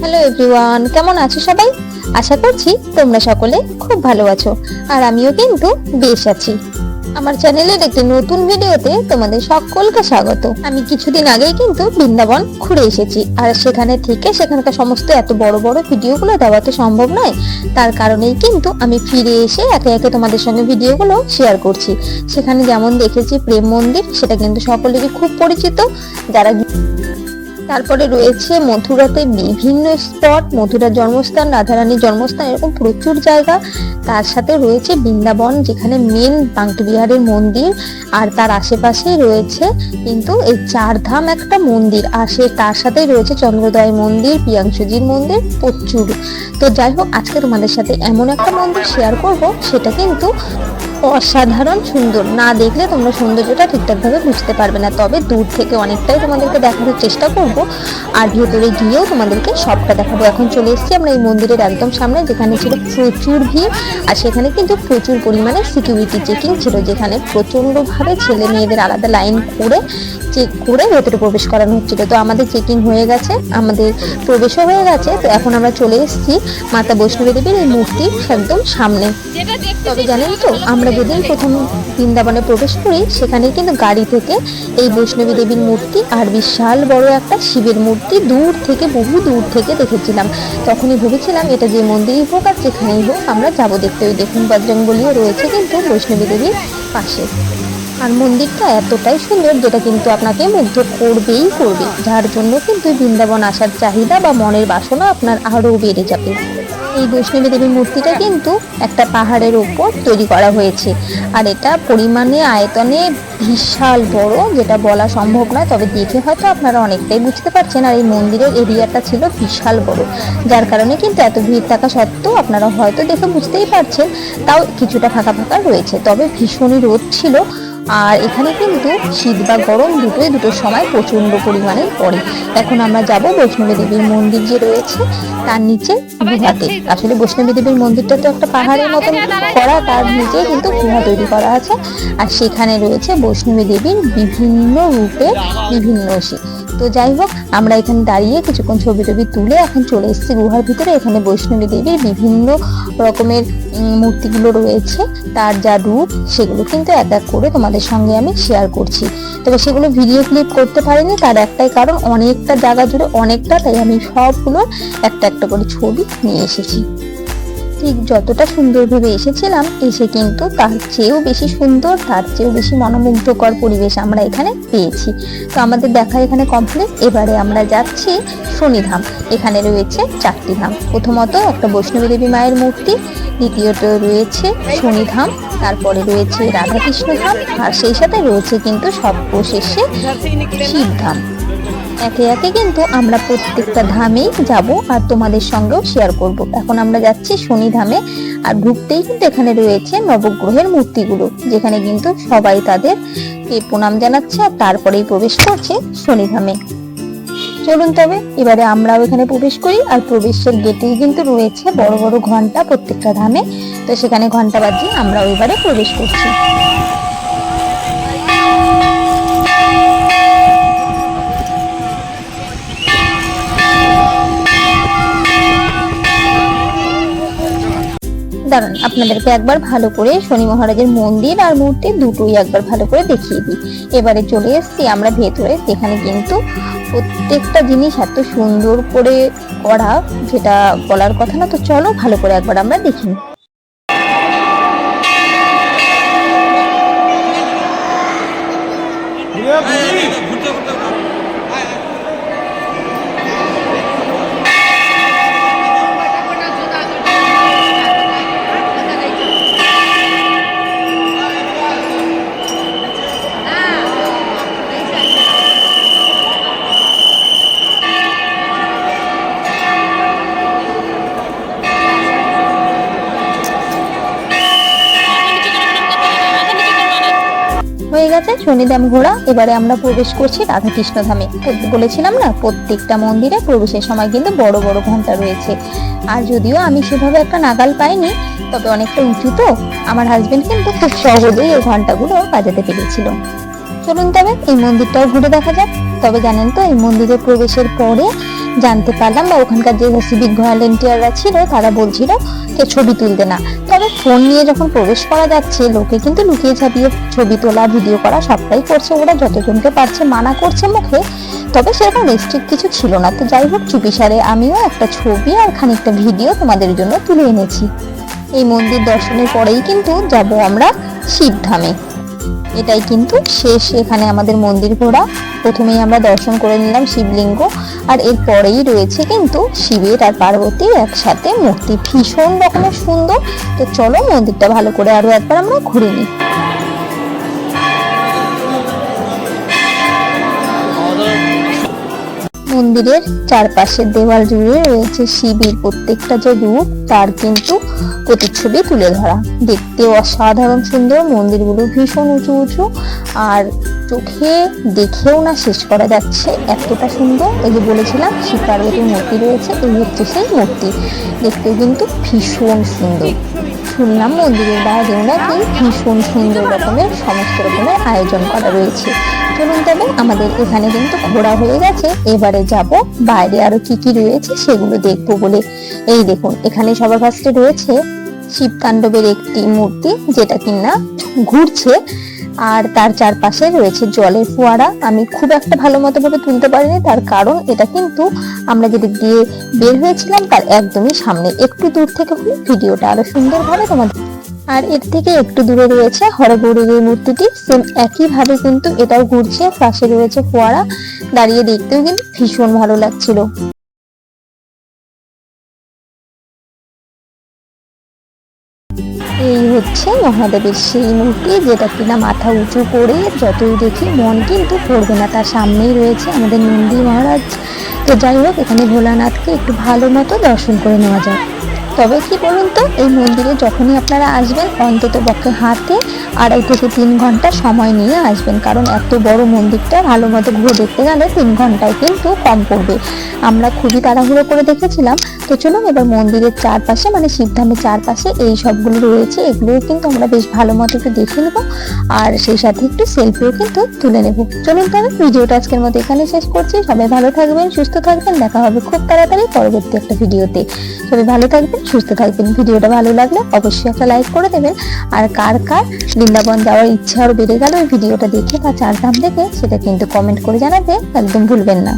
Hello everyone কেমন আছো সবাই? আশা করছি তোমরা সকলে খুব ভালো আছো, আর আমিও কিন্তু বেশ আছি। আমার চ্যানেলের একটি নতুন ভিডিওতে তোমাদের সকলকে স্বাগত। আমি কিছুদিন আগেই কিন্তু বৃন্দাবন ঘুরে এসেছি, আর সেখানে থেকে সেখানকার সমস্ত এত বড় বড় ভিডিওগুলো দেওয়া তো সম্ভব নয়। তার কারণেই কিন্তু আমি ফিরে এসে একে একে তোমাদের সঙ্গে ভিডিওগুলো শেয়ার করছি। সেখানে যেমন দেখেছি প্রেম মন্দির, সেটা কিন্তু সকলেরই খুব পরিচিত। যারা তারপরে রয়েছে মথুরাতে বিভিন্ন স্পট মথুরার জন্মস্থান রাধারানীর জন্মস্থান এরকম প্রচুর জায়গা। তার সাথে রয়েছে বৃন্দাবন, যেখানে মেন বাঙ্কবিহারের মন্দির, আর তার আশেপাশে রয়েছে কিন্তু এই চারধাম একটা মন্দির। আর সে তার সাথেই রয়েছে চন্দ্রোদয় মন্দির পিয়াংশুজির মন্দির, প্রচুর। তো যাই হোক, আজকে তোমাদের সাথে এমন একটা মন্দির শেয়ার করব, সেটা কিন্তু অসাধারণ, সুন্দর। না দেখলে তোমরা সৌন্দর্যটা ঠিকঠাকভাবে বুঝতে পারবে না। তবে দূর থেকে অনেকটাই তোমাদেরকে দেখানোর চেষ্টা করব। আর ভেতরে গিয়েও তোমাদেরকে সবটা দেখাবো। এখন চলে এসেছি আমরা এই মন্দিরের একদম সামনে, যেখানে ছিল প্রচুর ভিড়। আর সেখানে কিন্তু প্রচুর পরিমাণে সিকিউরিটি চেকিং ছিল, যেখানে প্রচণ্ডভাবে ছেলে মেয়েদের আলাদা লাইন করে চেক করে ভেতরে প্রবেশ করানো হচ্ছিল। তো আমাদের চেকিং হয়ে গেছে, আমাদের প্রবেশও হয়ে গেছে। তো এখন আমরা চলে এসেছি মাতা বৈষ্ণবী দেবীর এই মূর্তির একদম সামনে। তবে জানেন তো, আমরা যেদিন প্রথম বৃন্দাবনে প্রবেশ করি সেখানে কিন্তু গাড়ি থেকে এই বৈষ্ণবী দেবীর মূর্তি আর বিশাল বড় একটা শিবের মূর্তি দূর থেকে, বহু দূর থেকে দেখেছিলাম। তখনই ভেবেছিলাম এটা যে মন্দিরই হোক আর যেখানেই হোক আমরা যাব দেখতে। ওই দেখুন বজরঙ্গলিও রয়েছে কিন্তু বৈষ্ণবী দেবীর পাশে। আর মন্দিরটা এতটাই সুন্দর যেটা কিন্তু আপনাকে মুগ্ধ করবেই করবে। যার জন্য কিন্তু বৃন্দাবন আসার চাহিদা বা মনের বাসনা আপনার আরও বেড়ে যাবে। এই বৈষ্ণবী দেবীর মূর্তিটা কিন্তু একটা পাহাড়ের ওপর তৈরি করা হয়েছে। আর এটা পরিমাণে, আয়তনে বিশাল বড়, যেটা বলা সম্ভব নয়, তবে দেখে হয়তো আপনারা অনেকটাই বুঝতে পারছেন। আর এই মন্দিরের এরিয়াটা ছিল বিশাল বড়, যার কারণে কিন্তু এত ভিড় থাকা সত্ত্বেও আপনারা হয়তো দেখে বুঝতেই পারছেন, তাও কিছুটা ফাঁকা ফাঁকা রয়েছে। তবে ভীষণই রোদ ছিল আর এখানে কিন্তু শীত বা গরম দুটোই দুটোর সময় প্রচণ্ড পরিমাণে পড়ে। এখন আমরা যাব বৈষ্ণবী দেবীর মন্দির যে রয়েছে, তার নিচে গুহাতে। আসলে বৈষ্ণবী দেবীর মন্দিরটা তো একটা পাহাড়ের মতন করা তার নিচে কিন্তু গুহা তৈরি করা আছে। আর সেখানে রয়েছে বৈষ্ণবী দেবীর বিভিন্ন রূপে বিভিন্ন শি তো যাই হোক, আমরা এখানে দাঁড়িয়ে কিছুক্ষণ ছবি টবি তুলে এখন চলে এসেছি গুহার ভিতরে। এখানে বৈষ্ণবী দেবীর বিভিন্ন রকমের মূর্তিগুলো রয়েছে। তার যা রূপ সেগুলো কিন্তু এক এক করে তোমাদের সঙ্গে আমি শেয়ার করছি। তবে সেগুলো ভিডিও ক্লিপ করতে পারিনি, তার একটাই কারণ অনেকটা জায়গা জুড়ে অনেকটা, তাই আমি সবগুলো একটা একটা করে ছবি নিয়ে এসেছি। ঠিক যতটা সুন্দর ভেবে এসেছিলাম, এসে কিন্তু তার চেয়েও বেশি সুন্দর, তার চেয়েও বেশি মনোমুগ্ধকর পরিবেশ আমরা এখানে পেয়েছি। তো আমাদের দেখা এখানে কমপ্লিট এবারে আমরা যাচ্ছি শনিধাম। এখানে রয়েছে চারটি ধাম। প্রথমত একটা বৈষ্ণবী দেবী মায়ের মূর্তি, দ্বিতীয়ত রয়েছে শনিধাম, তারপরে রয়েছে রাধাকৃষ্ণ ধাম, আর সেই সাথে রয়েছে কিন্তু সর্বশেষে শিবধাম একে একে কিন্তু আমরা প্রত্যেকটা ধামেই যাব আর তোমাদের সঙ্গেও শেয়ার করব। এখন আমরা যাচ্ছি শনি ধামে আর ঢুকতেই কিন্তু এখানে রয়েছে নবগ্রহের মূর্তিগুলো, যেখানে কিন্তু সবাই তাদের প্রণাম জানাচ্ছে আর তারপরেই প্রবেশ করছে শনি ধামে। চলুন তবে, এবারে আমরাও এখানে প্রবেশ করি আর প্রবেশের গেটেই কিন্তু রয়েছে বড় বড় ঘণ্টা প্রত্যেকটা ধামে। তো সেখানে ঘণ্টা বাজিয়ে আমরাও এবারে প্রবেশ করছি। দাঁড়ান, আপনাদেরকে একবার ভালো করে শনি মহারাজের মন্দির আর মূর্তি দুটোই একবার ভালো করে দেখিয়ে দিই। এবারে চলে এসছি আমরা ভেতরে সেখানে কিন্তু প্রত্যেকটা জিনিস এত সুন্দর করে করা, যেটা বলার কথা না, তো চলো ভালো করে একবার আমরা দেখি গেছে শনিধাম ঘোরা এবারে আমরা প্রবেশ করছি রাধাকৃষ্ণ ধামে বলেছিলাম না, প্রত্যেকটা মন্দিরে প্রবেশের সময় কিন্তু বড় বড় ঘণ্টা রয়েছে। আর যদিও আমি সেভাবে একটা নাগাল পাইনি, তবে অনেকটা উঁচু তো, আমার হাজবেন্ড কিন্তু খুব সহজেই এই ঘন্টাগুলো বাজাতে পেরেছিল। চলুন তবে এই মন্দিরটাও ঘুরে দেখা যাক। তবে জানেন তো, এই মন্দিরে প্রবেশের পরে জানতে পারলাম বা ওখানকার যে সিভিক ভলেন্টিয়াররা ছিল, তারা বলছিল যে ছবি তুলতে না। তবে ফোন নিয়ে যখন প্রবেশ করা যাচ্ছে, লোকে কিন্তু লুকিয়ে ছাপিয়ে ছবি তোলা ভিডিও করা সবটাই করছে। ওরা যতজনকে পারছে মানা করছে মুখে, তবে সেরকম রেস্ট্রিক্ট কিছু ছিল না। তো যাই হোক চুপিসারে আমিও একটা ছবি আর খানিকটা ভিডিও তোমাদের জন্য তুলে এনেছি। এই মন্দির দর্শনের পরেই কিন্তু যাব আমরা শিবধামে। এটাই কিন্তু শেষ। এখানে আমাদের মন্দির ঘোরা প্রথমেই আমরা দর্শন করে নিলাম শিবলিঙ্গ। আর এর পরেই রয়েছে কিন্তু শিবের আর পার্বতীর একসাথে মূর্তি। ভীষণ রকমের সুন্দর। তো চলো মন্দিরটা ভালো করে আরও একবার আমরা ঘুরে নিই। মন্দিরের চারপাশের দেওয়াল জুড়ে রয়েছে শিবির। প্রত্যেকটা যে রূপ, তার কিন্তু প্রতিচ্ছবি তুলে ধরা। দেখতে অসাধারণ সুন্দর। মন্দিরগুলো ভীষণ উঁচু উঁচু। আর চোখে দেখেও না শেষ করা যাচ্ছে। এতটা সুন্দর। এই যে বলেছিলাম, শিব পার্বতীর মূর্তি রয়েছে। এই হচ্ছে সেই মূর্তি। দেখতে কিন্তু ভীষণ সুন্দর। শুনলাম মন্দিরের বাইরেও নাকি ভীষণ সুন্দর রকমের, সমস্ত রকমের আয়োজন করা রয়েছে। চলুন তবে, আমাদের এখানে কিন্তু ঘোরা হয়ে গেছে। এবারে যাব, বাইরে আরও কি কি রয়েছে সেগুলো দেখব বলে। এই দেখুন, এখানে সবার ফার্স্টে রয়েছে শিব তাণ্ডবের একটি মূর্তি, যেটা কিনা ঘুরছে। আর তার চারপাশে রয়েছে জলের ফোয়ারা। আমি খুব একটা ভালো মতো ভাবে তুলতে পারিনি, তার কারণ এটা কিন্তু আমরা যেদিক দিয়ে বের হয়েছিলাম তার একদমই সামনে। একটু দূর থেকে হলে ভিডিওটা আরও সুন্দর সুন্দরভাবে তোমাদের আর এর থেকে একটু দূরে রয়েছে হরগৌরীর মূর্তিটি। সেম একইভাবে কিন্তু এটাও ঘুরছে, পাশে রয়েছে ফোয়ারা। দাঁড়িয়ে দেখতেও কিন্তু ভীষণ ভালো লাগছিল। এই হচ্ছে মহাদেবের সেই মূর্তি, যেটা কিনা মাথা উঁচু করে যতই দেখি মন কিন্তু পড়বে না। তার সামনেই রয়েছে আমাদের নন্দী মহারাজ। তো যাই হোক, এখানে ভোলানাথকে একটু ভালো মতো দর্শন করে নেওয়া যায় তবে কি বলুন তো, এই মন্দিরে যখনই আপনারা আসবেন, অন্তত পক্ষে হাতে আড়াই থেকে তিন ঘণ্টা সময় নিয়ে আসবেন। কারণ এত বড় মন্দিরটা ভালো মতো ঘুরে দেখতে গেলে তিন ঘন্টায় কিন্তু কম পড়বে। আমরা খুবই তাড়াহুড়ো করে দেখেছিলাম। তো চলুন এবার মন্দিরের চারপাশে মানে শিবধামের চারপাশে এই সবগুলো রয়েছে, এগুলোও কিন্তু আমরা বেশ ভালো মতো একটু দেখে নেব। আর সেই সাথে একটু সেলফিও কিন্তু তুলে নেব। চলুন তাহলে ভিডিওটা আজকের মতো এখানে শেষ করছি। সবাই ভালো থাকবেন, সুস্থ থাকবেন। দেখা হবে খুব তাড়াতাড়ি পরবর্তী একটা ভিডিওতে। সবাই ভালো থাকবেন, সুস্থ থাকবেন। ভিডিওটা ভালো লাগলে অবশ্যই একটা লাইক করে দেবেন। আর কার কার বৃন্দাবন যাওয়ার ইচ্ছা আরও বেড়ে গেল ওই ভিডিওটা দেখে বা চারধাম দেখে সেটা কিন্তু কমেন্ট করে জানাতে একদম ভুলবেন না।